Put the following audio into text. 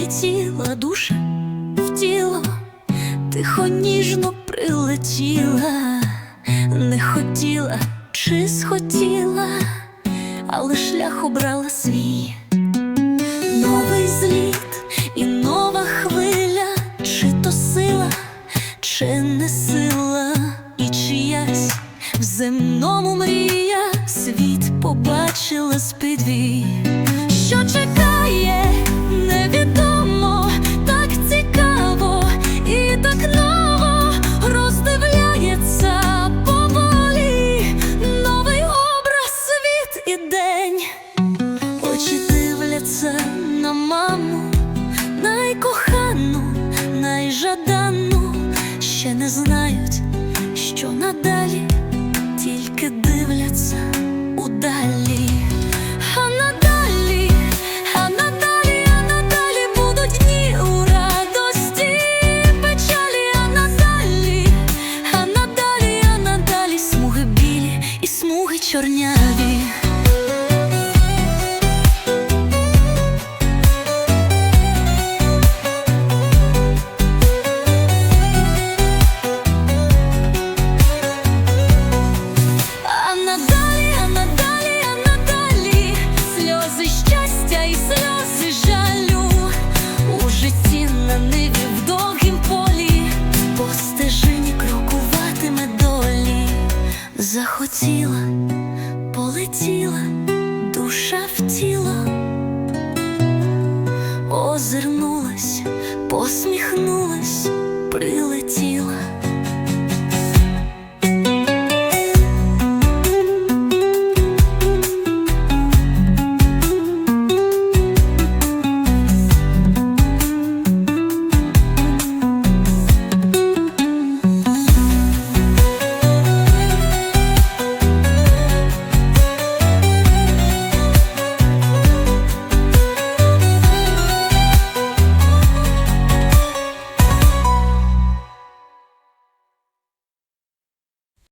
Прилетіла душа в тіло, тихо ніжно прилетіла, не хотіла чи схотіла, але шлях обрала свій. Новий зліт і нова хвиля, чи то сила, чи не сила, і чиясь в земному мрія світ побачила з підвій. Маму, найкохану, найжадану, ще не знають, що надалі, тільки дивляться удалі. А Захотіла, полетіла душа в тіло, озирнулась, посміхнулась, прилетіла.